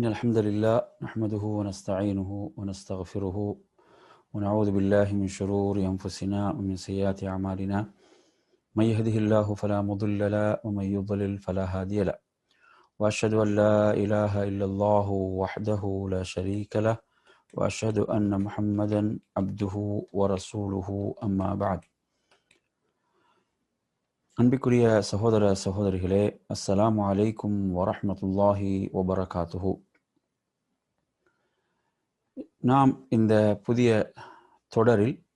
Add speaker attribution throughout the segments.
Speaker 1: إن الحمد لله نحمده ونستعينه ونستغفره ونعوذ بالله من شرور أنفسنا ومن سيئات أعمالنا. من يهده الله فلا مضل له ومن يضلل فلا هادي له. وأشهد أن لا إله إلا الله وحده لا شريك له وأشهد أن محمدا عبده ورسوله أما بعد. அன்பிற்குரிய சகோதர சகோதரிகளே அஸ்ஸலாமு அலைக்கும் வரமத்துல்லாஹி வபரகாத்துஹூ நாம் இந்த புதிய தொடரில்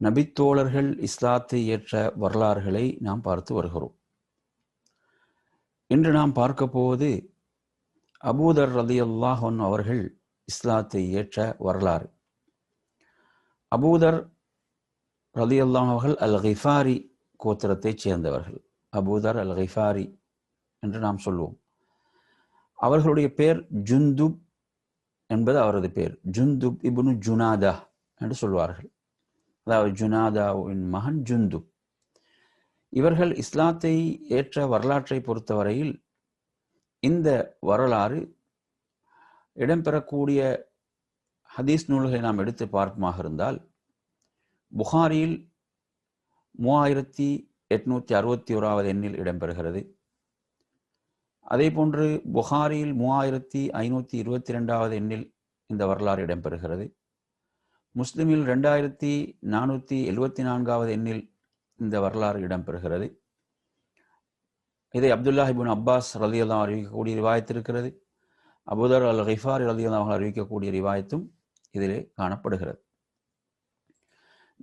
Speaker 1: நபித்தோழர்கள் இஸ்லாத்தை ஏற்ற வரலாறுகளை நாம் பார்த்து வருகிறோம். இன்று நாம் பார்க்க போவது அபூதர் ரதி அல்லாஹன் அவர்கள் இஸ்லாத்தை ஏற்ற வரலாறு. அபூதர் ரதி அவர்கள் அல் ஹிஃபாரி கோத்திரத்தைச் சேர்ந்தவர்கள். அபூதர் அல் ஹிஃபாரி என்று நாம் சொல்லுவோம் அவர்களுடைய பேர் ஜுந்துப் என்பது அவரது பேர். ஜுந்துப் இபுனு ஜுனாதா என்று சொல்வார்கள். அதாவது ஜுனாதாவின் மகன் ஜுந்துப் இவர்கள் இஸ்லாத்தை ஏற்ற வரலாற்றை பொறுத்தவரையில் இந்த வரலாறு இடம்பெறக்கூடிய ஹதீஸ் நூல்களை நாம் எடுத்து பார்ப்போமாக இருந்தால் புகாரியில் மூவாயிரத்தி எட்நூத்தி அறுபத்தி ஓராவது எண்ணில் இடம்பெறுகிறது. அதே போன்று புகாரியில் மூவாயிரத்தி ஐநூற்றி இருபத்தி ரெண்டாவது எண்ணில் இந்த வரலாறு இடம்பெறுகிறது. முஸ்லிமில் ரெண்டாயிரத்தி நானூற்றி எழுபத்தி நான்காவது எண்ணில் இந்த வரலாறு இடம்பெறுகிறது. இதை அப்துல்லாஹிபின் அப்பாஸ் ரலியல்லா அறிவிக்கக்கூடிய ரிவாயத்திருக்கிறது. அபுதர் அல் ஹிஃபார் ரலியல்லாம் அறிவிக்கக்கூடிய ரிவாயத்தும் இதிலே காணப்படுகிறது.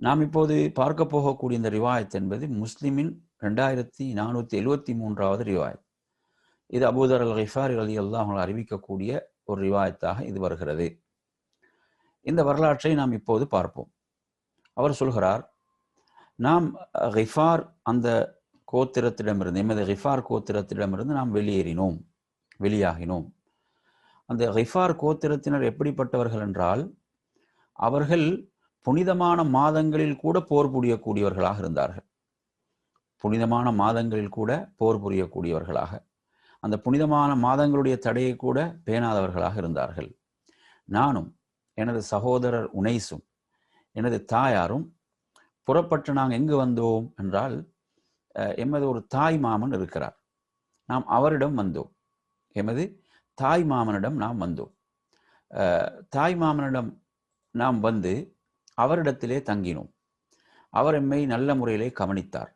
Speaker 1: நாம் இப்போது பார்க்க போகக்கூடிய இந்த ரிவாயத் என்பது முஸ்லிமின் ரெண்டாயிரத்தி நானூற்றி எழுவத்தி மூன்றாவது ரிவாயத். இது அபுதர் அல் ஹிஃபார் அலி அல்லாஹ் அறிவிக்கக்கூடிய ஒரு ரிவாயத்தாக இது வருகிறது. இந்த வரலாற்றை நாம் இப்போது பார்ப்போம். அவர் சொல்கிறார் நாம் ஹிஃபார் அந்த கோத்திரத்திடமிருந்து எமது ஹிஃபார் கோத்திரத்திடமிருந்து நாம் வெளியேறினோம் வெளியாகினோம். அந்த ஹிஃபார் கோத்திரத்தினர் எப்படிப்பட்டவர்கள் என்றால் அவர்கள் புனிதமான மாதங்களில் கூட போர் புரியக்கூடியவர்களாக இருந்தார்கள். புனிதமான மாதங்களில் கூட போர் புரியக்கூடியவர்களாக. அந்த புனிதமான மாதங்களுடைய தடையை கூட பேணாதவர்களாக இருந்தார்கள். நானும் எனது சகோதரர் உனைசும் எனது தாயாரும் புறப்பட்டு நாங்கள் எங்கு வந்தோம் என்றால் எமது ஒரு தாய் மாமன் இருக்கிறார். நாம் அவரிடம் வந்தோம். எமது தாய் மாமனிடம் நாம் வந்தோம். தாய் மாமனிடம் நாம் வந்து அவரிடத்திலே தங்கினோம். அவர் எம்மை நல்ல முறையிலே கவனித்தார்.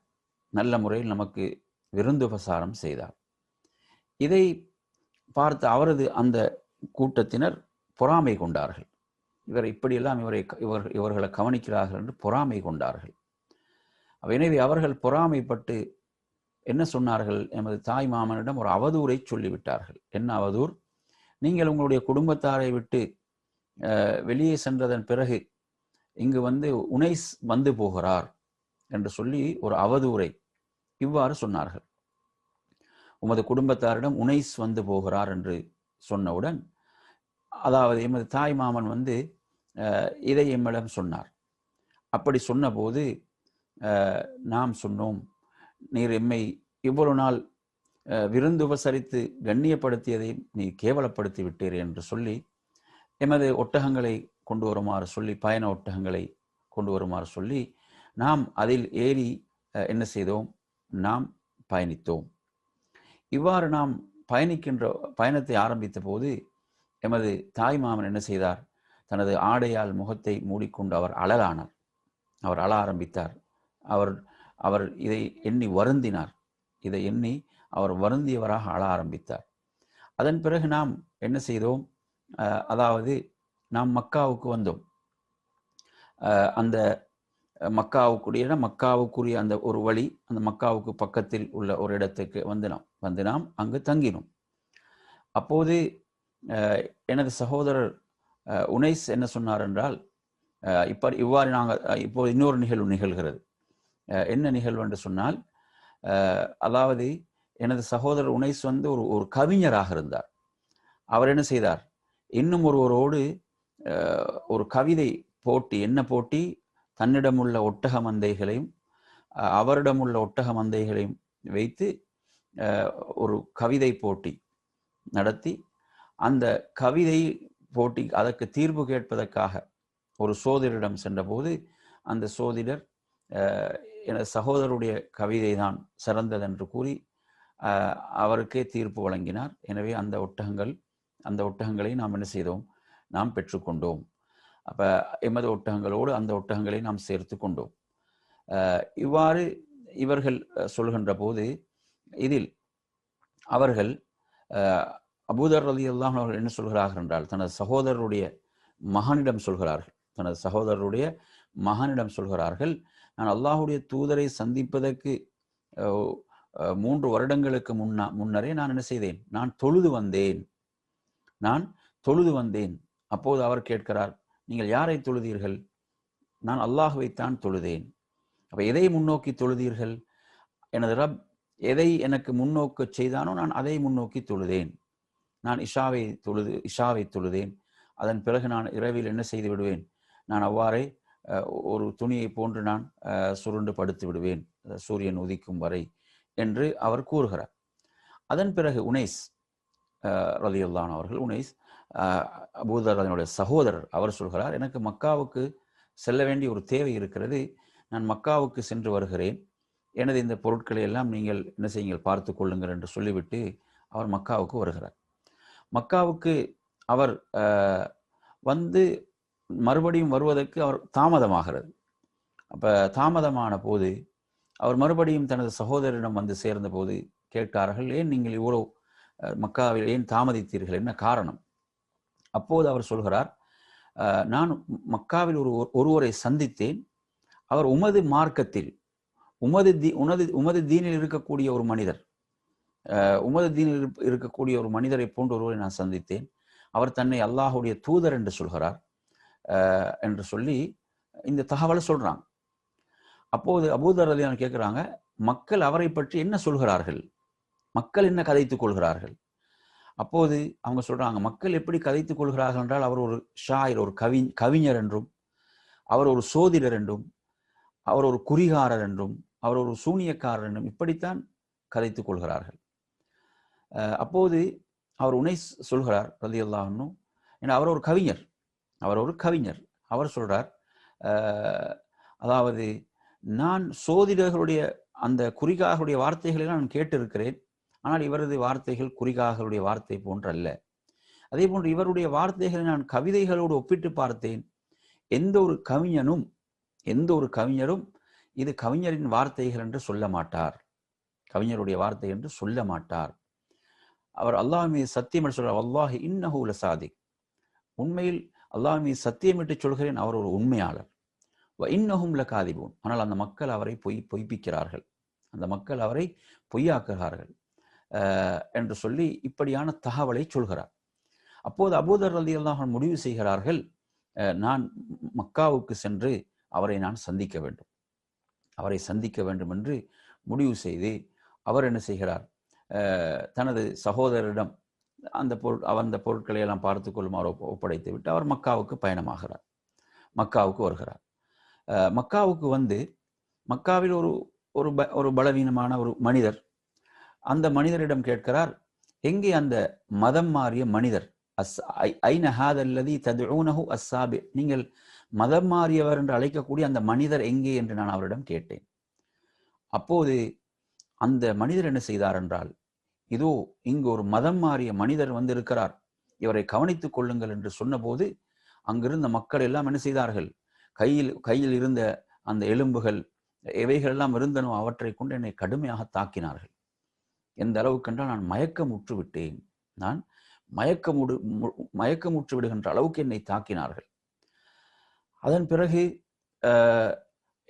Speaker 1: நல்ல முறையில் நமக்கு விருந்துபசாரம் செய்தார். இதை பார்த்து அவரது அந்த கூட்டத்தினர் பொறாமை கொண்டார்கள். இவர் இப்படியெல்லாம் இவரை இவர் இவர்களை கவனிக்கிறார்கள் என்று பொறாமை கொண்டார்கள். எனவே அவர்கள் பொறாமைப்பட்டு என்ன சொன்னார்கள் எமது தாய் மாமனிடம் ஒரு அவதூரை சொல்லிவிட்டார்கள். என்ன அவதூர்? நீங்கள் உங்களுடைய குடும்பத்தாரை விட்டு வெளியே சென்றதன் பிறகு இங்கு வந்து உனைஸ் வந்து போகிறார் என்று சொல்லி ஒரு அவதூரை இவ்வாறு சொன்னார்கள். உமது குடும்பத்தாரிடம் உனைஸ் வந்து போகிறார் என்று சொன்னவுடன் அதாவது எமது தாய் மாமன் வந்து இதை எம்மிடம் சொன்னார். அப்படி சொன்னபோது நாம் சொன்னோம் நீர் எம்மை இவ்வளவு நாள் விருந்து உபசரித்து கண்ணியப்படுத்தியதை நீ கேவலப்படுத்தி விட்டீர் என்று சொல்லி எமது ஒட்டகங்களை கொண்டு வருமாறு சொல்லி பயண ஒட்டகங்களை கொண்டு வருமாறு சொல்லி நாம் அதில் ஏறி என்ன செய்தோம்? நாம் பயணித்தோம். இவ்வாறு நாம் பயணிக்கின்ற பயணத்தை ஆரம்பித்த போது எமது தாய் மாமன் என்ன செய்தார்? தனது ஆடையால் முகத்தை மூடிக்கொண்டு அவர் அழலானார். அவர் அழ ஆரம்பித்தார். அவர் அவர் இதை எண்ணி வருந்தினார். இதை எண்ணி அவர் வருந்தியவராக அழ ஆரம்பித்தார். அதன் பிறகு நாம் என்ன செய்தோம்? அதாவது நாம் மக்காவுக்கு வந்தோம். அந்த மக்காவுக்குரிய மக்காவுக்குரிய அந்த ஒரு வழி அந்த மக்காவுக்கு பக்கத்தில் உள்ள ஒரு இடத்துக்கு வந்து வந்து நாம் அங்கு தங்கினோம். அப்போது எனது சகோதரர் உனைஸ் என்ன சொன்னார் என்றால் இப்போ இவ்வாறு நாங்கள் இப்போது இன்னொரு நிகழ்வு நிகழ்கிறது. என்ன நிகழ்வு என்று சொன்னால் அதாவது எனது சகோதரர் உனைஸ் வந்து ஒரு ஒரு கவிஞராக இருந்தார். அவர் என்ன செய்தார்? இன்னும் ஒருவரோடு ஒரு கவிதை போட்டி என்ன போட்டி? தன்னிடமுள்ள ஒட்டக மந்தைகளையும் அவரிடமுள்ள ஒட்டக மந்தைகளையும் வைத்து ஒரு கவிதை போட்டி நடத்தி அந்த கவிதை போட்டி அதற்கு தீர்வு கேட்பதற்காக ஒரு சோதரிடம் சென்றபோது அந்த சோதிடர் எனது சகோதரருடைய கவிதை தான் சிறந்தது என்று கூறி அவருக்கே தீர்ப்பு வழங்கினார். எனவே அந்த ஒட்டகங்கள் அந்த ஒட்டகங்களை நாம் என்ன செய்தோம்? நாம் பெற்றுக்கொண்டோம் அப்போ எமது ஒட்டகங்களோடு அந்த ஒட்டகங்களை நாம் சேர்த்து கொண்டோம். இவ்வாறு இவர்கள் சொல்கின்ற போது இதில் அவர்கள் அபூதர் ரலி அல்லாஹ் அவர்கள் என்ன சொல்கிறார்கள் என்றால் தனது சகோதரருடைய மகனிடம் சொல்கிறார்கள். தனது சகோதரருடைய மகனிடம் சொல்கிறார்கள் நான் அல்லாஹுடைய தூதரை சந்திப்பதற்கு மூன்று வருடங்களுக்கு முன்னா முன்னரே நான் என்ன செய்தேன்? நான் தொழுது வந்தேன். நான் தொழுது வந்தேன். அப்போது அவர் கேட்கிறார் நீங்கள் யாரை தொழுதீர்கள்? நான் அல்லாஹுவைத்தான் தொழுதேன். அப்போ எதை முன்னோக்கி தொழுதீர்கள்? எனது ரப் எதை எனக்கு முன்னோக்க செய்தானோ நான் அதை முன்னோக்கி தொழுதேன். நான் இஷாவை தொழுது இஷாவை தொழுதேன். அதன் பிறகு நான் இரவில் என்ன செய்து விடுவேன்? நான் அவ்வாறே ஒரு துணியை போன்று நான் சுருண்டு படுத்து விடுவேன். சூரியன் உதிக்கும் வரை என்று அவர் கூறுகிறார். அதன் பிறகு உனேஸ் ரலியுல்லான் அவர்கள் உனேஸ் அபூதர் அதனுடைய சகோதரர் அவர் சொல்கிறார் எனக்கு மக்காவுக்கு செல்ல வேண்டிய ஒரு தேவை இருக்கிறது. நான் மக்காவுக்கு சென்று வருகிறேன். எனது இந்த பொருட்களை எல்லாம் நீங்கள் என்ன செய்யுங்கள் பார்த்து கொள்ளுங்கள் என்று சொல்லிவிட்டு அவர் மக்காவுக்கு வருகிறார். மக்காவுக்கு அவர் வந்து மறுபடியும் வருவதற்கு அவர் தாமதமாகிறது. அப்போ தாமதமான போது அவர் மறுபடியும் தனது சகோதரரிடம் வந்து சேர்ந்த போது கேட்டார்கள் ஏன் நீங்கள் இவ்வளோ மக்காவில் ஏன் தாமதித்தீர்கள்? என்ன காரணம்? அப்போது அவர் சொல்கிறார் நான் மக்காவில் ஒரு ஒருவரை சந்தித்தேன். அவர் உமது மார்க்கத்தில் உமது தீ உனது உமது தீனில் இருக்கக்கூடிய ஒரு மனிதர் உமது தீனில் இருக்கக்கூடிய ஒரு மனிதரை போன்ற ஒருவரை நான் சந்தித்தேன். அவர் தன்னை அல்லாஹுடைய தூதர் என்று சொல்கிறார். என்று சொல்லி இந்த தகவலை சொல்றாங்க. அப்போது அபூதர் அலியான் கேட்குறாங்க மக்கள் அவரை பற்றி என்ன சொல்கிறார்கள்? மக்கள் என்ன கதைத்துக் கொள்கிறார்கள்? அப்போது அவங்க சொல்றாங்க மக்கள் எப்படி கதைத்துக் கொள்கிறார்கள் என்றால் அவர் ஒரு ஷாயர் ஒரு கவி கவிஞர் என்றும் அவர் ஒரு சோதிடர் என்றும் அவர் ஒரு குறிகாரர் என்றும் அவர் ஒரு சூனியக்காரர் இப்படித்தான் கதைத்து கொள்கிறார்கள். அப்போது அவர் உனை சொல்கிறார் ரதி ஏன்னா அவர் ஒரு கவிஞர். அவர் ஒரு கவிஞர். அவர் சொல்றார் அதாவது நான் சோதிடர்களுடைய அந்த குறிகாகளுடைய வார்த்தைகளை நான் கேட்டிருக்கிறேன். ஆனால் இவரது வார்த்தைகள் குறிகாகளுடைய வார்த்தை போன்றல்ல. அதே போன்று இவருடைய வார்த்தைகளை நான் கவிதைகளோடு ஒப்பிட்டு பார்த்தேன். எந்த ஒரு கவிஞனும் எந்த ஒரு கவிஞரும் இது கவிஞரின் வார்த்தைகள் என்று சொல்ல மாட்டார். கவிஞருடைய வார்த்தை என்று சொல்ல மாட்டார். அவர் அல்லாஹ் மீது சத்தியம் என்று சொல்றார் அல்லாஹ் இன்னஹு சாதி உண்மையில் அல்லாஹ் மீது சத்தியமிட்டு சொல்கிறேன் அவர் ஒரு உண்மையாளர். இன்னஹும் இன்னஹும் லகாதிபூன். ஆனால் அந்த மக்கள் அவரை பொய் பொய்ப்பிக்கிறார்கள். அந்த மக்கள் அவரை பொய்யாக்குகிறார்கள். என்று சொல்லி இப்படியான தகவலை சொல்கிறார். அப்போது அபூதர் ரலி அல்லாஹன் முடிவு செய்கிறார்கள் அஹ், நான் மக்காவுக்கு சென்று அவரை நான் சந்திக்க வேண்டும். அவரை சந்திக்க வேண்டும் என்று முடிவு செய்து அவர் என்ன செய்கிறார்? அஹ், தனது சகோதரரிடம் அந்த பொருள் அந்த பொருட்களை எல்லாம் பார்த்து கொள்ளுமாறு ஒப்படைத்து விட்டு அவர் மக்காவுக்கு பயணமாகிறார். மக்காவுக்கு வருகிறார். மக்காவுக்கு வந்து மக்காவில் ஒரு ஒரு ப ஒரு பலவீனமான ஒரு மனிதர். அந்த மனிதரிடம் கேட்கிறார் எங்கே அந்த மதம் மாறிய மனிதர்? அஸ் ஐ- ஐன ஹாதல்லதி ததுஊனஹு அஸ்ஸாபி நீங்கள் மதம் மாறியவர் என்று அழைக்கக்கூடிய அந்த மனிதர் எங்கே என்று நான் அவரிடம் கேட்டேன். அப்போது அந்த மனிதர் என்ன செய்தார் என்றால் இதோ இங்கு ஒரு மதம் மாறிய மனிதர் வந்து இருக்கிறார் இவரை கவனித்துக் கொள்ளுங்கள் என்று சொன்னபோது அங்கிருந்த மக்கள் எல்லாம் என்ன செய்தார்கள்? கையில் கையில் இருந்த அந்த எலும்புகள் எவைகள் எல்லாம் இருந்தனோ அவற்றை கொண்டு என்னை கடுமையாக தாக்கினார்கள். எந்த அளவுக்கு என்றால் நான் மயக்கமுற்று விட்டேன். நான் மயக்கமுடு மு- மயக்கமுற்று விடுகின்ற அளவுக்கு என்னை தாக்கினார்கள். அதன் பிறகு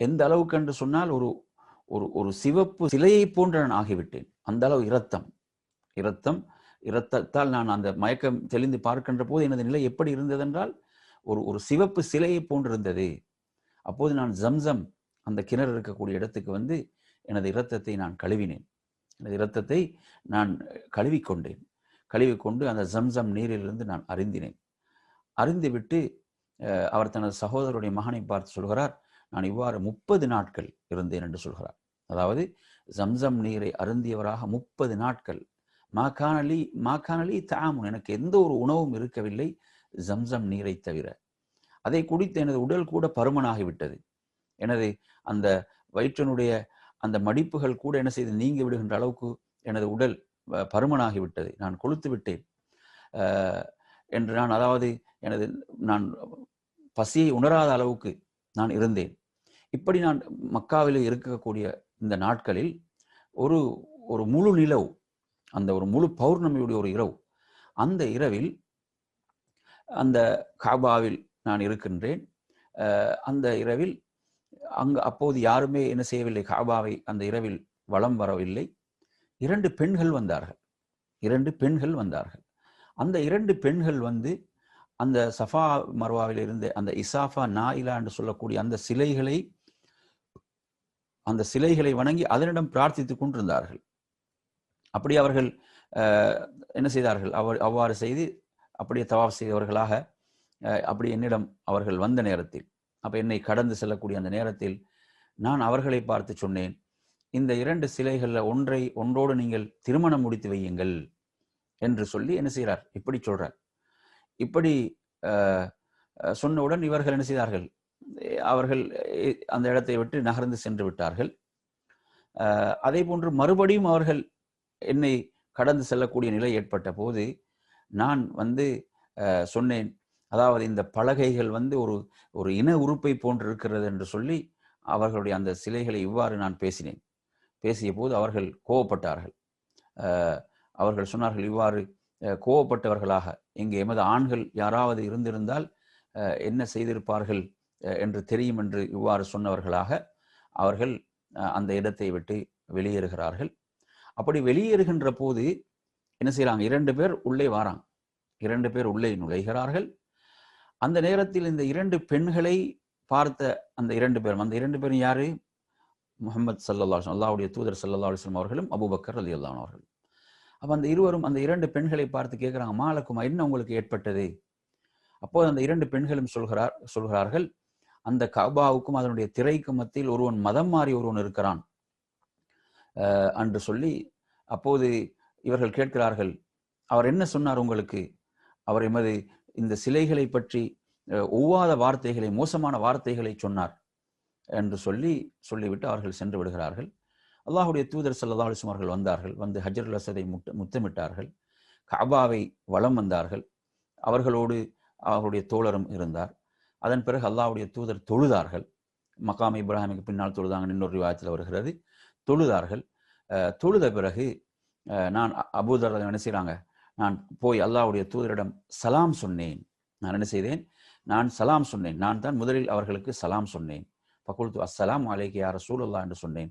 Speaker 1: எந்த அளவுக்கு என்று சொன்னால் ஒரு ஒரு ஒரு சிவப்பு சிலையை போன்று நான் ஆகிவிட்டேன். அந்த அளவு இரத்தம். இரத்தம் இரத்தத்தால் நான் அந்த மயக்கம் தெளிந்து பார்க்கின்ற போது எனது நிலை எப்படி இருந்ததென்றால் ஒரு ஒரு சிவப்பு சிலையை போன்றிருந்தது அப்போது நான் ஜம்சம் அந்த கிணறு இருக்கக்கூடிய இடத்துக்கு வந்து எனது இரத்தத்தை நான் கழுவினேன். எனது இரத்தத்தை நான் கழுவிக்கொண்டேன். கழுவிக்கொண்டு அந்த ஜம்சம் நீரிலிருந்து நான் அறிந்தினேன் அறிந்துவிட்டு அவர் தனது சகோதரருடைய மகனை பார்த்து சொல்கிறார் நான் இவ்வாறு முப்பது நாட்கள் இருந்தேன் என்று சொல்கிறார். அதாவது ஜம்சம் நீரை அருந்தியவராக முப்பது நாட்கள். மாக்கானலி மாக்கானலி தாமுன். எனக்கு எந்த ஒரு உணவும் இருக்கவில்லை ஜம்சம் நீரை தவிர. அதை குடித்து எனது உடல் கூட பருமனாகிவிட்டது எனது அந்த வயிற்றனுடைய அந்த மடிப்புகள் கூட என்ன செய்து நீங்கி விடுகின்ற அளவுக்கு எனது உடல் பருமனாகிவிட்டது நான் கொளுத்து விட்டேன். என்று நான் அதாவது எனது நான் பசியை உணராத அளவுக்கு நான் இருந்தேன். இப்படி நான் மக்காவில் இருக்கக்கூடிய இந்த நாட்களில் ஒரு ஒரு முழு நிலவு அந்த ஒரு முழு பௌர்ணமியுடைய ஒரு இரவு அந்த இரவில் அந்த காபாவில் நான் இருக்கின்றேன். அந்த இரவில் அங்கு அப்போது யாருமே என்ன செய்யவில்லை காபாவை அந்த இரவில் வலம் வரவில்லை. இரண்டு பெண்கள் வந்தார்கள். இரண்டு பெண்கள் வந்தார்கள். அந்த இரண்டு பெண்கள் வந்து அந்த சஃபா மர்வாவிலிருந்து அந்த இசாஃபா நாயிலா என்று சொல்லக்கூடிய அந்த சிலைகளை அந்த சிலைகளை வணங்கி அதனிடம் பிரார்த்தித்துக் கொண்டிருந்தார்கள். அப்படி அவர்கள் என்ன செய்தார்கள்? அவர் அவ்வாறு செய்து அப்படியே தவாப் செய்தவர்களாக அப்படி என்னிடம் அவர்கள் வந்த நேரத்தில் அப்போ என்னை கடந்து செல்லக்கூடிய அந்த நேரத்தில் நான் அவர்களை பார்த்து சொன்னேன் இந்த இரண்டு சிலைகளில் ஒன்றை ஒன்றோடு நீங்கள் திருமணம் முடித்து வையுங்கள் என்று சொல்லி என்ன செய்கிறார்? இப்படி சொல்றார். இப்படி சொன்னவுடன் இவர்கள் என்ன செய்தார்கள்? அவர்கள் அந்த இடத்தை விட்டு நகர்ந்து சென்று விட்டார்கள். அதே போன்று மறுபடியும் அவர்கள் என்னை கடந்து செல்லக்கூடிய நிலை ஏற்பட்ட போது நான் வந்து சொன்னேன் அதாவது இந்த பலகைகள் வந்து ஒரு ஒரு இன உறுப்பை போன்று இருக்கிறது என்று சொல்லி அவர்களுடைய அந்த சிலைகளை இவ்வாறு நான் பேசினேன். பேசிய போது அவர்கள் கோவப்பட்டார்கள். அவர்கள் சொன்னார்கள் இவ்வாறு கோவப்பட்டவர்களாக இங்கே எமது ஆண்கள் யாராவது இருந்திருந்தால் என்ன செய்திருப்பார்கள் என்று தெரியும் என்று இவ்வாறு சொன்னவர்களாக அவர்கள் அந்த இடத்தை விட்டு வெளியேறுகிறார்கள். அப்படி வெளியேறுகின்ற போது என்ன செய்யறாங்க இரண்டு பேர் உள்ளே வாராங்க. இரண்டு பேர் உள்ளே நுழைகிறார்கள். அந்த நேரத்தில் இந்த இரண்டு பெண்களை பார்த்த அந்த இரண்டு பேரும் அந்த இரண்டு பேரும் யாரு? முகமது சல்லா அல்லாவுடைய தூதர் சல்லா அலிஸ்லாம் அவர்களும் அபூபக்கர் அலி அல்லான் அவர்கள். அப்போ அந்த இருவரும் அந்த இரண்டு பெண்களை பார்த்து கேட்குறாங்க மாலக்குமா என்ன உங்களுக்கு ஏற்பட்டது? அப்போது அந்த இரண்டு பெண்களும் சொல்கிறார் சொல்கிறார்கள் அந்த கபாவுக்கும் அதனுடைய திரைக்கும் மத்தியில் ஒருவன் மதம் மாறி ஒருவன் இருக்கிறான். என்று சொல்லி அப்போது இவர்கள் கேட்கிறார்கள் அவர் என்ன சொன்னார் உங்களுக்கு? அவர் எமது இந்த சிலைகளை பற்றி ஒவ்வாத வார்த்தைகளை மோசமான வார்த்தைகளை சொன்னார் என்று சொல்லி சொல்லிவிட்டு அவர்கள் சென்று விடுகிறார்கள். அல்லாஹுடைய தூதர் சல்லா அலிஸ்லாம் அவர்கள் வந்தார்கள். வந்து ஹஜருல் அசதை முட்ட முத்தமிட்டார்கள். கபாவை வளம் வந்தார்கள். அவர்களோடு அவர்களுடைய தோழரும் இருந்தார். அதன் பிறகு அல்லாஹ்வுடைய தூதர் தொழுதார்கள். மகாம் இப்ராஹிமுக்கு பின்னால் தொழுதாங்க இன்னொரு விவாதத்தில் வருகிறது. தொழுதார்கள். தொழுத பிறகு நான் அபூதர் என்ன செய்கிறாங்க நான் போய் அல்லாஹுடைய தூதரிடம் சலாம் சொன்னேன். நான் என்ன செய்தேன்? நான் சலாம் சொன்னேன். நான் தான் முதலில் அவர்களுக்கு சலாம் சொன்னேன். பகுல்து அஸ்ஸலாம் அலைக்கு யார் சூழல்லா என்று சொன்னேன்.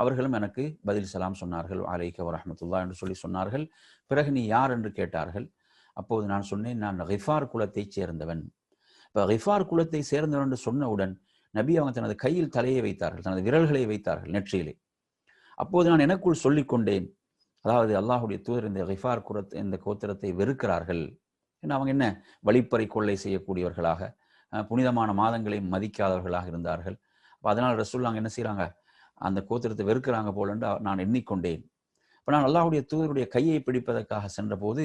Speaker 1: அவர்களும் எனக்கு பதில் சலாம் சொன்னார்கள். அலைக்க வரமத்துல்லா என்று சொல்லி சொன்னார்கள். பிறகு நீ யார் என்று கேட்டார்கள். அப்போது நான் சொன்னேன் நான் ஹிஃபார் குலத்தைச் சேர்ந்தவன். இப்போ ஹிஃபார் குலத்தை சேர்ந்தவன் என்று சொன்னவுடன் நபி அவங்க தனது கையில் தலையை வைத்தார்கள் தனது விரல்களை வைத்தார்கள் நெற்றியிலே. அப்போது நான் எனக்குள் சொல்லிக் கொண்டேன் அதாவது அல்லாஹுடைய தூதர் இந்த ரிஃபார் குலத் இந்த கோத்திரத்தை வெறுக்கிறார்கள். ஏன்னா அவங்க என்ன வழிப்பறை கொள்ளை செய்யக்கூடியவர்களாக புனிதமான மாதங்களை மதிக்காதவர்களாக இருந்தார்கள். அப்ப அதனால் ரசூல்லாங்க என்ன செய்கிறாங்க அந்த கோத்திரத்தை வெறுக்கிறாங்க போல நான் எண்ணிக்கொண்டேன். இப்போ நான் அல்லாஹுடைய தூதருடைய கையை பிடிப்பதற்காக சென்றபோது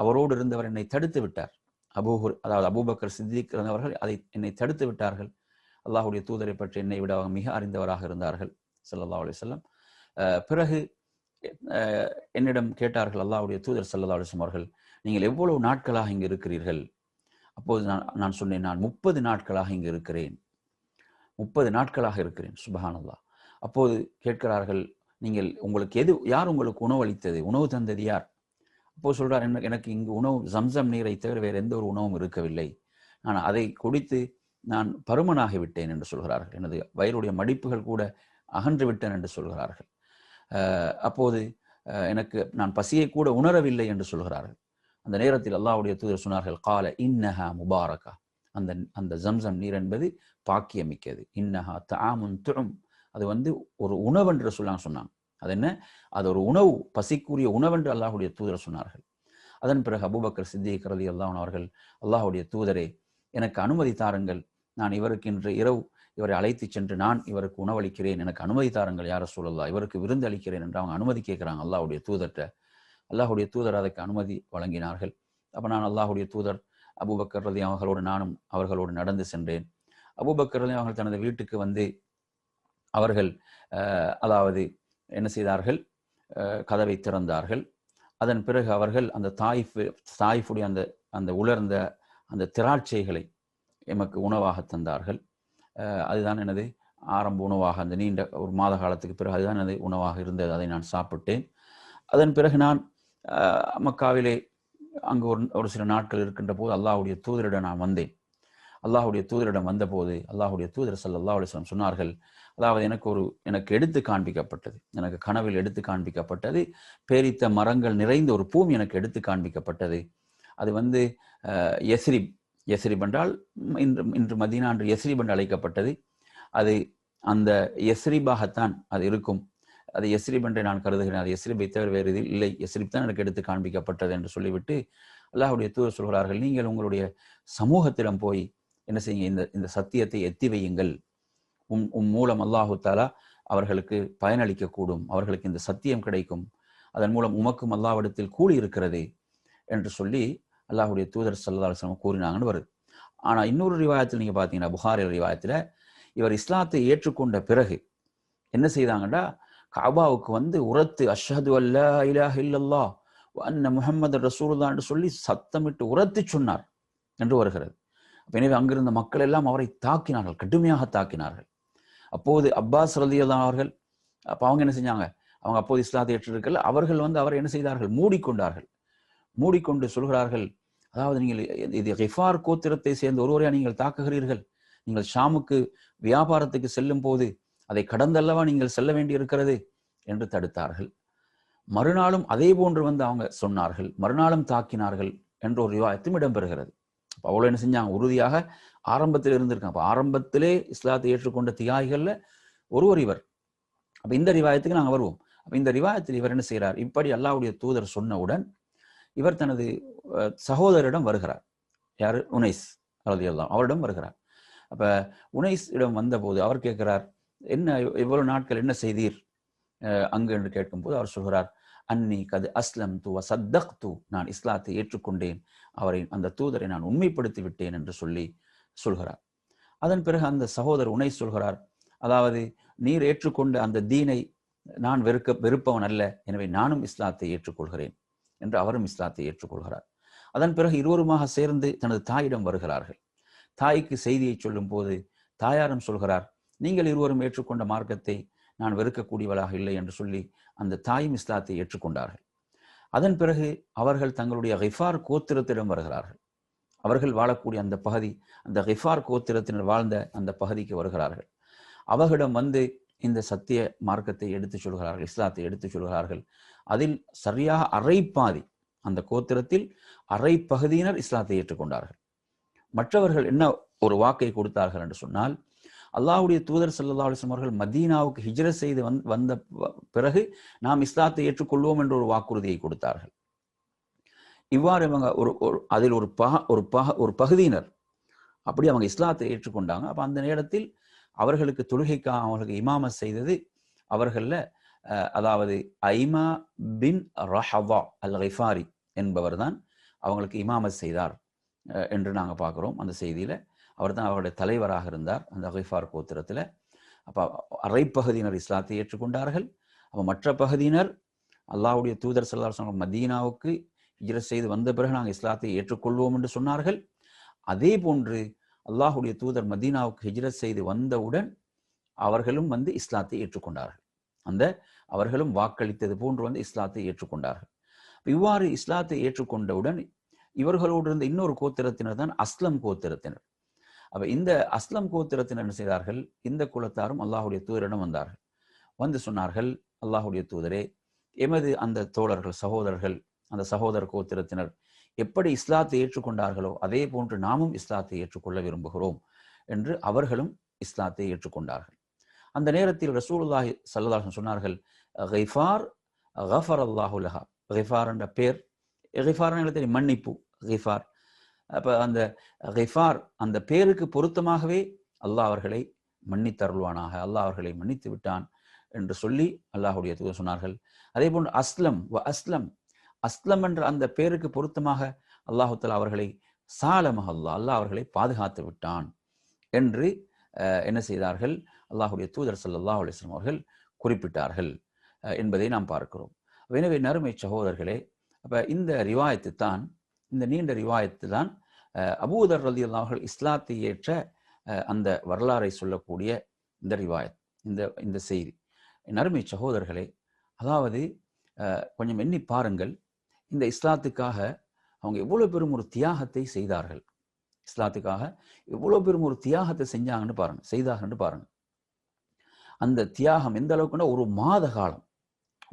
Speaker 1: அவரோடு இருந்தவர் என்னை தடுத்து விட்டார். அபூஹுர் அதாவது அபூபக்கர் சித்திக் இருந்தவர்கள் அதை என்னை தடுத்து விட்டார்கள். அல்லாஹுடைய தூதரை பற்றி என்னை விட அவங்க மிக அறிந்தவராக இருந்தார்கள். ஸல்லல்லாஹு அலிசல்லம் பிறகு என்னிடம் கேட்டார்கள் அல்லாஹுடைய தூதர் சல்லா அலைஹி அவர்கள் நீங்கள் எவ்வளவு நாட்களாக இங்கு இருக்கிறீர்கள்? அப்போது நான் நான் சொன்னேன் நான் முப்பது நாட்களாக இங்கு இருக்கிறேன். முப்பது நாட்களாக இருக்கிறேன் சுபஹானல்லா அப்போது கேட்கிறார்கள் நீங்கள் உங்களுக்கு எது யார் உங்களுக்கு உணவு அளித்தது? உணவு தந்தது யார்? அப்போ சொல்றார் "என்ன- எனக்கு இங்கு உணவு ஜம்சம் நீரை தவிர வேறு எந்த ஒரு உணவும் இருக்கவில்லை. நான் அதை குடித்து நான் பருமனாகி விட்டேன் என்று சொல்கிறார்கள். எனது வயிறுடைய மடிப்புகள் கூட அகன்று விட்டேன் என்று சொல்கிறார்கள். அப்போது எனக்கு நான் பசியை கூட உணரவில்லை என்று சொல்கிறார்கள். அந்த நேரத்தில் அல்லாவுடைய தூதர் சொன்னார்கள் கால இன்னஹா முபாரகா. அந்த அந்த ஜம்சம் நீர் என்பது பாக்கியமிக்கது. இன்னஹா தாமுன் தும் அது வந்து ஒரு உணவென்று சொல்லாங்க சொன்னாங்க அது என்ன? அது ஒரு உணவு பசிக்குரிய உணவென்று அல்லாஹ்வுடைய தூதர் சொன்னார்கள். அதன் பிறகு அபூபக்கர் சித்திக் ரலி அல்லாஹ் அவர்கள் அல்லாஹ்வுடைய தூதரே எனக்கு அனுமதி தாருங்கள். நான் இவருக்கு இன்று இரவு இவரை அழைத்து சென்று நான் இவருக்கு உணவளிக்கிறேன். எனக்கு அனுமதி தாருங்கள் யார சூழல்லா இவருக்கு விருந்து அளிக்கிறேன் என்று அவங்க அனுமதி கேட்குறாங்க அல்லாஹுடைய தூதர்கிட்ட. அல்லாஹுடைய தூதர் அதற்கு அனுமதி வழங்கினார்கள். அப்போ நான் அல்லாஹுடைய தூதர் அபுபக்கர் ரதி அவர்களோடு நானும் அவர்களோடு நடந்து சென்றேன். அபுபக்கர் ரதி அவர்கள் தனது வீட்டுக்கு வந்து அவர்கள் அதாவது என்ன செய்தார்கள்? கதவை திறந்தார்கள். அதன் பிறகு அவர்கள் அந்த தாய்ஃப் தாய்ஃபுடைய அந்த அந்த உலர்ந்த அந்த திராட்சைகளை எமக்கு உணவாக தந்தார்கள். அதுதான் எனது ஆரம்ப உணவாக அந்த நீண்ட ஒரு மாத காலத்துக்கு பிறகு அதுதான் எனது உணவாக இருந்தது. அதை நான் சாப்பிட்டேன். அதன் பிறகு நான் மக்காவிலே அங்கு ஒரு ஒரு சில நாட்கள் இருக்கின்ற போது அல்லாஹுடைய தூதரிடம் நான் வந்தேன். அல்லாஹுடைய தூதரிடம் வந்தபோது அல்லாஹுடைய தூதர் ஸல்லல்லாஹு அலைஹி வஸல்லம் சொன்னார்கள் அதாவது எனக்கு ஒரு எனக்கு எடுத்து காண்பிக்கப்பட்டது எனக்கு கனவில் எடுத்து காண்பிக்கப்பட்டது பேரித்த மரங்கள் நிறைந்த ஒரு பூமி எனக்கு எடுத்து காண்பிக்கப்பட்டது. அது வந்து எஸ்ரிப் எஸ்ரிப் என்றால் இன்று இன்று மதீனா அன்று எஸ்ரிப் என்று அழைக்கப்பட்டது. அது அந்த எஸ்ரிபாகத்தான் அது இருக்கும். அது எஸ்ரிப் என்று நான் கருதுகிறேன். அது எஸ்ரிபை தவிர வேறு இதில் இல்லை. எஸ்ரிப் தான் எனக்கு எடுத்து காண்பிக்கப்பட்டது என்று சொல்லிவிட்டு அல்லாஹுடைய தூதர் சொல்கிறார்கள் நீங்கள் உங்களுடைய சமூகத்திடம் போய் என்ன செய்யுங்க? இந்த இந்த சத்தியத்தை எத்தி வையுங்கள். உம் உம் மூலம் அல்லாஹு தாலா அவர்களுக்கு பயனளிக்கக்கூடும். அவர்களுக்கு இந்த சத்தியம் கிடைக்கும். அதன் மூலம் உமக்கும் அல்லாவிடத்தில் கூலி இருக்கிறது என்று சொல்லி அல்லாஹுடைய தூதர் சல்லா அலுவலம் கூறினாங்கன்னு வருது ஆனா இன்னொரு ரிவாயத்தில் நீங்க பார்த்தீங்கன்னா புகாரி ரிவாயத்துல இவர் இஸ்லாத்தை ஏற்றுக்கொண்ட பிறகு என்ன செய்தாங்கன்னா காபாவுக்கு வந்து உரத்து அஷ்ஹது அல்லா இலாஹ இல்லல்லாஹ் அன்ன முகமது ரசூலுல்லாஹ் என்று சொல்லி சத்தமிட்டு உரத்து சொன்னார். என்று வருகிறது. எனவே அங்கிருந்த மக்கள் எல்லாம் அவரை தாக்கினார்கள் கடுமையாக தாக்கினார்கள். அப்போது அப்பாஸ் ரதியதான் அவர்கள் அப்போ அவங்க என்ன செஞ்சாங்க? அவங்க அப்போது இஸ்லாத்தை ஏற்றிருக்கல அவர்கள் வந்து அவரை என்ன செய்தார்கள்? மூடிக்கொண்டார்கள். மூடிக்கொண்டு சொல்கிறார்கள் அதாவது நீங்கள் இது ஹிஃபார் கோத்திரத்தை சேர்ந்த ஒருவரையா நீங்கள் தாக்குகிறீர்கள். நீங்கள் ஷாமுக்கு வியாபாரத்துக்கு செல்லும் போது அதை கடந்தல்லவா நீங்கள் செல்ல வேண்டியிருக்கிறது என்று தடுத்தார்கள். மறுநாளும் அதே போன்று வந்து அவங்க சொன்னார்கள் மறுநாளும் தாக்கினார்கள் என்ற ஒரு விவாதத்தும் இடம்பெறுகிறது. பவுலோ என்ன செஞ்சாங்க? உறுதியாக ஆரம்பத்தில் இருந்திருக்காங்க. அப்ப ஆரம்பத்திலே இஸ்லாத்தை ஏற்றுக்கொண்ட தியாகிகள்ல ஒருவர் இவர். அப்ப இந்த ரிவாயத்துக்கு நாங்க வருவோம். அப்ப இந்த ரிவாயத்தில் இவர் என்ன செய்கிறார் இப்படி அல்லாவுடைய தூதர் சொன்னவுடன் இவர் தனது அஹ், வருகிறார். யாரு? உனைஸ் எல்லாம் அவரிடம் வருகிறார். அப்ப உனைஸ் இடம் வந்தபோது அவர் கேட்கிறார் என்ன இவ்வளவு நாட்கள் என்ன செய்தீர்? அஹ், அங்கு என்று கேட்கும்போது அவர் சொல்கிறார் அன்னி கது அஸ்லம் து வசத்தக் து நான் இஸ்லாத்தை ஏற்றுக்கொண்டேன். அவரை அந்த தூதரை நான் உண்மைப்படுத்தி விட்டேன் என்று சொல்லி சொல்கிறார். அதன் பிறகு அந்த சகோதரர் உனை சொல்கிறார் அதாவது நீர் ஏற்றுக்கொண்ட அந்த தீனை நான் வெறுக்க வெறுப்பவன் அல்ல. எனவே நானும் இஸ்லாத்தை ஏற்றுக்கொள்கிறேன். என்று அவரும் இஸ்லாத்தை ஏற்றுக்கொள்கிறார். அதன் பிறகு இருவருமாக சேர்ந்து தனது தாயிடம் வருகிறார்கள். தாய்க்கு செய்தியை சொல்லும் போது தாயாரும் சொல்கிறார் நீங்கள் இருவரும் ஏற்றுக்கொண்ட மார்க்கத்தை நான் வெறுக்கக்கூடியவளாக இல்லை என்று சொல்லி அந்த தாயும் இஸ்லாத்தை ஏற்றுக்கொண்டார்கள். அதன் பிறகு அவர்கள் தங்களுடைய ஹிஃபார் கோத்திரத்திடம் வருகிறார்கள். அவர்கள் வாழக்கூடிய அந்த பகுதி அந்த ஹிஃபார் கோத்திரத்தினர் வாழ்ந்த அந்த பகுதிக்கு வருகிறார்கள். அவர்களிடம் வந்து இந்த சத்திய மார்க்கத்தை எடுத்துச் சொல்கிறார்கள் இஸ்லாத்தை எடுத்துச் சொல்கிறார்கள். அதில் சரியாக அரைப்பாதி பாதி அந்த கோத்திரத்தில் அரை பகுதியினர் இஸ்லாத்தை ஏற்றுக்கொண்டார்கள். மற்றவர்கள் என்ன ஒரு வாக்கை கொடுத்தார்கள் என்று சொன்னால் அல்லாஹுடைய தூதர் ஸல்லல்லாஹு அலைஹி அவர்கள் மதீனாவுக்கு ஹிஜ்ரத் செய்து வந் வந்த பிறகு நாம் இஸ்லாத்தை ஏற்றுக்கொள்வோம் என்ற ஒரு வாக்குறுதியை கொடுத்தார்கள். இவ்வாறு இவங்க ஒரு ஒரு அதில் ஒரு பக ஒரு பக ஒரு பகுதியினர். அப்படி அவங்க இஸ்லாத்தை ஏற்றுக்கொண்டாங்க. அப்போ அந்த நேரத்தில் அவர்களுக்கு தொழுகைக்காக அவர்களுக்கு இமாமத் செய்தது அவர்களில் அஹ், அதாவது ஐமா பின் ரஹவா அல் கைஃபாரி என்பவர் தான் அவங்களுக்கு இமாமத் செய்தார் அஹ், என்று நாங்கள் பார்க்குறோம் அந்த செய்தியில. அவர் தான் அவருடைய தலைவராக இருந்தார் அந்த கைஃபார் கோத்திரத்தில். அப்போ அரைப்பகுதியினர் இஸ்லாத்தை ஏற்றுக்கொண்டார்கள். அப்போ மற்ற பகுதியினர் அல்லாவுடைய தூதர் ஸல்லல்லாஹு மதீனாவுக்கு இஜர செய்து வந்த பிறகு நாங்கள் இஸ்லாத்தை ஏற்றுக்கொள்வோம் என்று சொன்னார்கள். அதே போன்று அல்லாஹுடைய தூதர் மதீனாவுக்கு ஹிஜ்ரத் செய்து வந்தவுடன் அவர்களும் வந்து இஸ்லாத்தை ஏற்றுக்கொண்டார்கள். அந்த அவர்களும் வாக்களித்தது போன்று வந்து இஸ்லாத்தை ஏற்றுக்கொண்டார்கள். இவ்வாறு இஸ்லாத்தை ஏற்றுக்கொண்டவுடன் இவர்களோடு இருந்த இன்னொரு கோத்திரத்தினர் தான் அஸ்லம் கோத்திரத்தினர். அப்ப இந்த அஸ்லம் கோத்திரத்தினர் என்ன செய்தார்கள்? இந்த குலத்தாரும் அல்லாஹுடைய தூதரிடம் வந்தார்கள். வந்து சொன்னார்கள் அல்லாஹுடைய தூதரே எமது அந்த தோழர்கள் சகோதரர்கள் அந்த சகோதர கோத்திரத்தினர் எப்படி இஸ்லாத்தை ஏற்றுக்கொண்டார்களோ அதே போன்று நாமும் இஸ்லாத்தை ஏற்றுக்கொள்ள விரும்புகிறோம் என்று அவர்களும் இஸ்லாத்தை ஏற்றுக்கொண்டார்கள். அந்த நேரத்தில் ரசூலுல்லாஹி சல்லாஹன் சொன்னார்கள் கைஃபார் ஹஃபர் அல்லாஹு லஹா என்ற பேர் கைஃபார் தெரியும்? மன்னிப்பு. கைஃபார். அப்ப அந்த ஹிஃபார் அந்த பேருக்கு பொருத்தமாகவே அல்லாஹ் அவர்களை மன்னித்தருள்வானாக. அல்லாஹ் அவர்களை மன்னித்து விட்டான் என்று சொல்லி அல்லாஹுடைய தூதர் சொன்னார்கள். அதே போன்று அஸ்லம் வ அஸ்லம் அஸ்லம் என்ற அந்த பேருக்கு பொருத்தமாக அல்லாஹுத்தல் அவர்களை சாலமஹ் அல்லாஹ் அல்லாஹ் அவர்களை பாதுகாத்து விட்டான் என்று என்ன செய்தார்கள்? அல்லாஹுடைய தூதர் சல்லாஹ் அலிஸ்லாம் அவர்கள் குறிப்பிட்டார்கள் என்பதை நாம் பார்க்கிறோம். எனவே நறுமை சகோதரர்களே அப்ப இந்த ரிவாயத்து தான் இந்த நீண்ட ரிவாயத்து தான் அபூதர் ரதி அவர்கள் இஸ்லாத்தை ஏற்ற அந்த வரலாறை சொல்லக்கூடிய இந்த ரிவாயத் இந்த இந்த செய்தி. நறுமை சகோதரர்களே அதாவது கொஞ்சம் எண்ணி பாருங்கள். இந்த இஸ்லாத்துக்காக அவங்க எவ்வளோ பெரும் ஒரு தியாகத்தை செய்தார்கள். இஸ்லாத்துக்காக எவ்வளோ பெரும் ஒரு தியாகத்தை செஞ்சாங்கன்னு பாருங்க செய்தாங்கன்னு பாருங்க. அந்த தியாகம் எந்த அளவுக்குன்னா ஒரு மாத காலம்.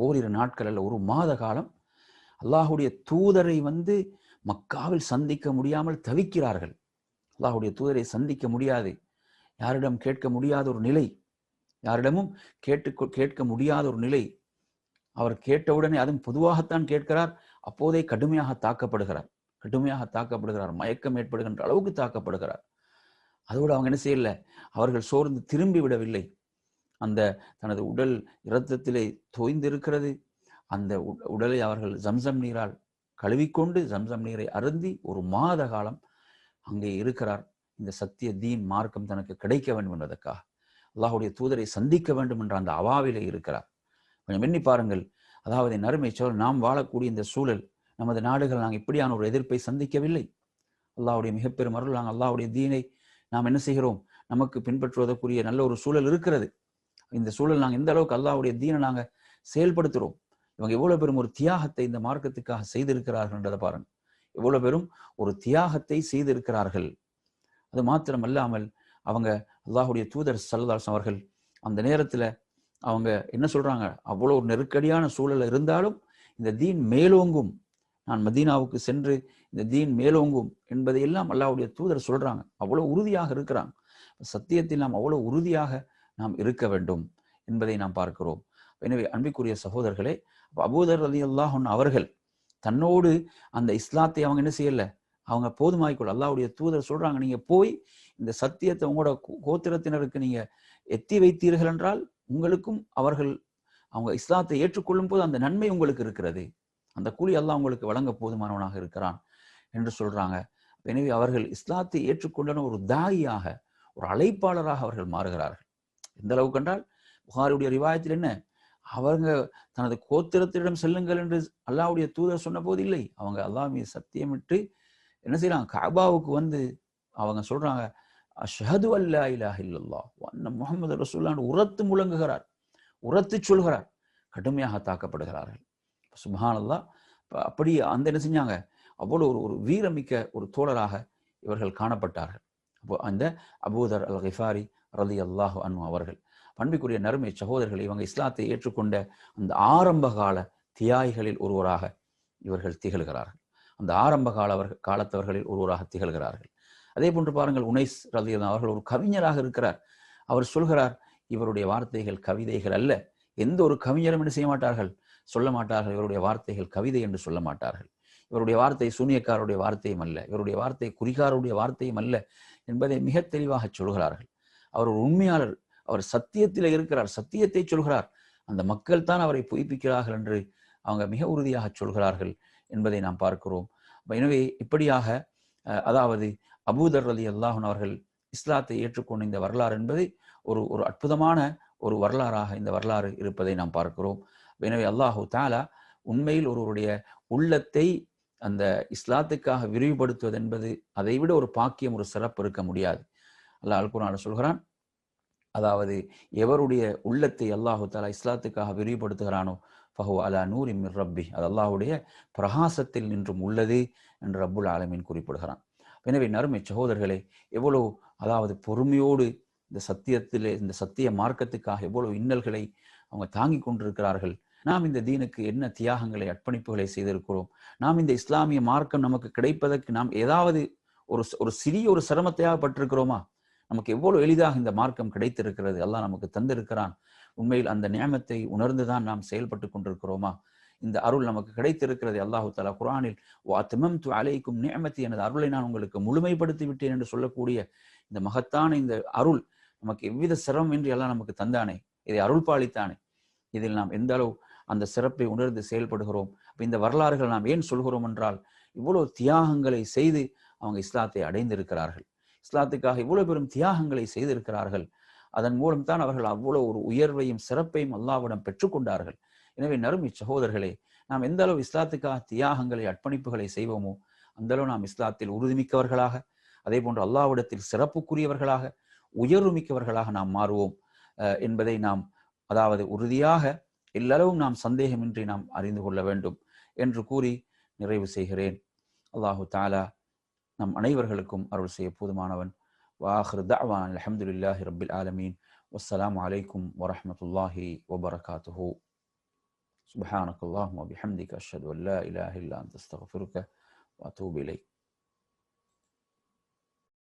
Speaker 1: ஓரிரு நாட்கள் அல்ல ஒரு மாத காலம். அல்லாஹுடைய தூதரை வந்து மக்காவில் சந்திக்க முடியாமல் தவிக்கிறார்கள். அல்லாஹுடைய தூதரை சந்திக்க முடியாது. யாரிடம் கேட்க முடியாத ஒரு நிலை யாரிடமும் கேட்டு கேட்க முடியாத ஒரு நிலை. அவர் கேட்டவுடனே அதுவும் பொதுவாகத்தான் கேட்கிறார். அப்போதே கடுமையாக தாக்கப்படுகிறார். கடுமையாக தாக்கப்படுகிறார். மயக்கம் ஏற்படுகின்ற அளவுக்கு தாக்கப்படுகிறார். அதோடு அவங்க என்ன செய்யல? அவர்கள் சோர்ந்து திரும்பி விடவில்லை. அந்த தனது உடல் இரத்தத்திலே தோய்ந்திருக்கிறது. அந்த உடலை அவர்கள் ஜம்சம் நீரால் கழுவிக்கொண்டு ஜம்சம் நீரை அருந்தி ஒரு மாத காலம் அங்கே இருக்கிறார். இந்த சத்திய தீன் மார்க்கம் தனக்கு கிடைக்க வேண்டும் என்பதற்காக அல்லாஹுடைய தூதரை சந்திக்க வேண்டும் என்ற அந்த அவாவிலே இருக்கிறார். கொஞ்சம் எண்ணி பாருங்கள். அதாவது நறுமை சொல் நாம் வாழக்கூடிய இந்த சூழல் நமது நாடுகள் நாங்கள் இப்படியான ஒரு எதிர்ப்பை சந்திக்கவில்லை. அல்லாவுடைய மிகப்பெரும் அருள் நாங்கள் அல்லாவுடைய தீனை நாம் என்ன செய்கிறோம்? நமக்கு பின்பற்றுவதற்குரிய நல்ல ஒரு சூழல் இருக்கிறது. இந்த சூழல் நாங்கள் எந்த அளவுக்கு அல்லாவுடைய தீனை நாங்கள் செயல்படுத்துகிறோம். இவங்க எவ்வளவு பெரும் ஒரு தியாகத்தை இந்த மார்க்கத்துக்காக செய்திருக்கிறார்கள்ன்றதை பாருங்க. எவ்வளவு பெரும் ஒரு தியாகத்தை செய்திருக்கிறார்கள். அது மாத்திரம் அல்லாமல் அவங்க அல்லாஹ்வுடைய தூதர் சல்லதாஸ் அவர்கள் அந்த நேரத்துல அவங்க என்ன சொல்றாங்க? அவ்வளவு ஒரு நெருக்கடியான சூழல் இருந்தாலும் இந்த தீன் மேலோங்கும். நான் மதீனாவுக்கு சென்று இந்த தீன் மேலோங்கும் என்பதை எல்லாம் அல்லாஹ்வுடைய தூதர் சொல்றாங்க. அவ்வளவு உறுதியாக இருக்கிறாங்க. சத்தியத்தில் நாம் அவ்வளவு உறுதியாக நாம் இருக்க வேண்டும் என்பதை நாம் பார்க்கிறோம். எனவே அன்பிற்குரிய சகோதரர்களே அபூதர் அலி அல்லாஹன் அவர்கள் தன்னோடு அந்த இஸ்லாத்தை அவங்க என்ன செய்யல? அவங்க போதுமாய்க்கொள். அல்லாவுடைய தூதர் சொல்றாங்க நீங்க போய் இந்த சத்தியத்தை உங்களோட கோ- கோத்திரத்தினருக்கு நீங்க எத்தி வைத்தீர்கள் என்றால் உங்களுக்கும் அவர்கள் அவங்க இஸ்லாத்தை ஏற்றுக்கொள்ளும் போது அந்த நன்மை உங்களுக்கு இருக்கிறது. அந்த கூலி அல்லாஹ் உங்களுக்கு வழங்க போதுமானவனாக இருக்கிறான் என்று சொல்றாங்க. எனவே அவர்கள் இஸ்லாத்தை ஏற்றுக்கொண்டன ஒரு தாயியாக ஒரு அழைப்பாளராக அவர்கள் மாறுகிறார்கள். எந்த அளவுக்கு என்றால் புகாருடைய ரிவாயத்தில் என்ன? அவங்க தனது கோத்திரத்திடம் செல்லுங்கள் என்று அல்லாவுடைய தூதர் சொன்ன போது இல்லை. அவங்க அல்லா மீது சத்தியமிட்டு என்ன செய்யறாங்க காபாவுக்கு வந்து அவங்க சொல்றாங்க அஷ்ஹது அல்லா இலாஹ் இல்லல்லா முகமது அன்ன உரத்து முழங்குகிறார். உரத்து சொல்கிறார். கடுமையாக தாக்கப்படுகிறார்கள். சுபஹானல்லாஹ். அப்ப அப்படி அந்த என்ன செஞ்சாங்க? அவ்வளோ ஒரு ஒரு வீரமிக்க ஒரு தோழராக இவர்கள் காணப்பட்டார்கள். அப்போ அந்த அபூதர் அல் கிஃபாரி ரலி அல்லாஹு அன்ஹு அவர்கள் பண்புக்குரிய நறுமை சகோதரர்கள் இவங்க இஸ்லாத்தை ஏற்றுக்கொண்ட அந்த ஆரம்ப கால தியாகிகளில் ஒருவராக இவர்கள் திகழ்கிறார்கள். அந்த ஆரம்ப காலவர்கள் காலத்தவர்களில் ஒருவராக திகழ்கிறார்கள். அதே போன்று பாருங்கள் உனைஸ் ரலி அவர்கள் ஒரு கவிஞராக இருக்கிறார். அவர் சொல்கிறார் இவருடைய வார்த்தைகள் கவிதைகள் அல்ல. எந்த ஒரு கவிஞரும் என்று செய்ய மாட்டார்கள்? சொல்ல மாட்டார்கள். இவருடைய வார்த்தைகள் கவிதை என்று சொல்ல மாட்டார்கள். இவருடைய வார்த்தை சூனியக்காருடைய வார்த்தையும் அல்ல. இவருடைய வார்த்தை குறிகாருடைய வார்த்தையும் அல்ல என்பதை மிக தெளிவாக சொல்கிறார்கள். அவர் ஒரு உண்மையாளர் அவர் சத்தியத்தில் இருக்கிறார் சத்தியத்தை சொல்கிறார். அந்த மக்கள் தான் அவரை பொய்ப்பிக்கிறார்கள் என்று அவங்க மிக உறுதியாக சொல்கிறார்கள் என்பதை நாம் பார்க்கிறோம். எனவே இப்படியாக அதாவது அபூதர் அலி அல்லாஹன் அவர்கள் இஸ்லாத்தை ஏற்றுக்கொண்ட இந்த வரலாறு என்பது ஒரு ஒரு அற்புதமான ஒரு வரலாறாக இந்த வரலாறு இருப்பதை நாம் பார்க்கிறோம். எனவே அல்லாஹு தாலா உண்மையில் ஒருவருடைய உள்ளத்தை அந்த இஸ்லாத்துக்காக விரிவுபடுத்துவது என்பது அதை விட ஒரு பாக்கியம் ஒரு சிறப்பு இருக்க முடியாது. அல்லாஹ் அல் சொல்கிறான் அதாவது எவருடைய உள்ளத்தை அல்லாஹு தாலா இஸ்லாத்துக்காக விரிவுபடுத்துகிறானோ ஃபஹு அலா நூரி மிர் ரப்பி. அது அல்லாஹ்வுடைய பிரகாசத்தில் நின்றும் உள்ளது என்று ரப்புல் ஆலமீன் குறிப்பிடுகிறான். எனவே நறுமை சகோதரர்களே எவ்வளோ அதாவது பொறுமையோடு இந்த சத்தியத்திலே இந்த சத்திய மார்க்கத்துக்காக எவ்வளோ இன்னல்களை அவங்க தாங்கி கொண்டிருக்கிறார்கள். நாம் இந்த தீனுக்கு என்ன தியாகங்களை அர்ப்பணிப்புகளை செய்திருக்கிறோம்? நாம் இந்த இஸ்லாமிய மார்க்கம் நமக்கு கிடைப்பதற்கு நாம் ஏதாவது ஒரு ஒரு சிறிய ஒரு சிரமத்தையாக பட்டிருக்கிறோமா நமக்கு எவ்வளவு எளிதாக இந்த மார்க்கம் கிடைத்திருக்கிறது? எல்லாம் நமக்கு தந்திருக்கிறான். உண்மையில் அந்த நியமத்தை உணர்ந்துதான் நாம் செயல்பட்டு கொண்டிருக்கிறோமா? இந்த அருள் நமக்கு கிடைத்திருக்கிறது. அல்லாஹு தலா குரானில் வாத்தமம் து அலைக்கும் நியமத்தி எனது அருளை நான் உங்களுக்கு முழுமைப்படுத்தி விட்டேன் என்று சொல்லக்கூடிய இந்த மகத்தான இந்த அருள் நமக்கு எவ்வித சிரமம் என்று எல்லாம் நமக்கு தந்தானே? இதை அருள் பாலித்தானே? இதில் நாம் எந்த அளவு அந்த சிறப்பை உணர்ந்து செயல்படுகிறோம்? இந்த வரலாறுகள் நாம் ஏன் சொல்கிறோம் என்றால் இவ்வளவு தியாகங்களை செய்து அவங்க இஸ்லாத்தை அடைந்திருக்கிறார்கள். இஸ்லாத்துக்காக இவ்வளவு பெரும் தியாகங்களை செய்திருக்கிறார்கள். அதன் மூலம் தான் அவர்கள் அவ்வளவு ஒரு உயர்வையும் சிறப்பையும் அல்லாவிடம் பெற்றுக்கொண்டார்கள் எனவே நறும் இச்சகோதரர்களே நாம் எந்த அளவு இஸ்லாத்துக்காக தியாகங்களை அர்ப்பணிப்புகளை செய்வோமோ அந்த அளவு நாம் இஸ்லாத்தில் உறுதிமிக்கவர்களாக அதே போன்று அல்லாவிடத்தில் சிறப்புக்குரியவர்களாக உயர்வுமிக்கவர்களாக நாம் மாறுவோம். அஹ் என்பதை நாம் அதாவது உறுதியாக எல்லளவும் நாம் சந்தேகமின்றி நாம் அறிந்து கொள்ள வேண்டும் என்று கூறி நிறைவு செய்கிறேன். அல்லாஹு தாலா நம் அனைவர்களுக்கும் அருள் செய்ய போதுமானவன் வாஹிர் தஅவான் அல்ஹம்துலில்லாஹி ரப்பில் ஆலமீன் வஸ்ஸலாமு அலைக்கும் வரஹ்மத்துல்லாஹி வபரகாத்துஹு سبحانك اللهم وبحمدك أشهد أن لا إله إلا أنت أستغفرك وأتوب إليك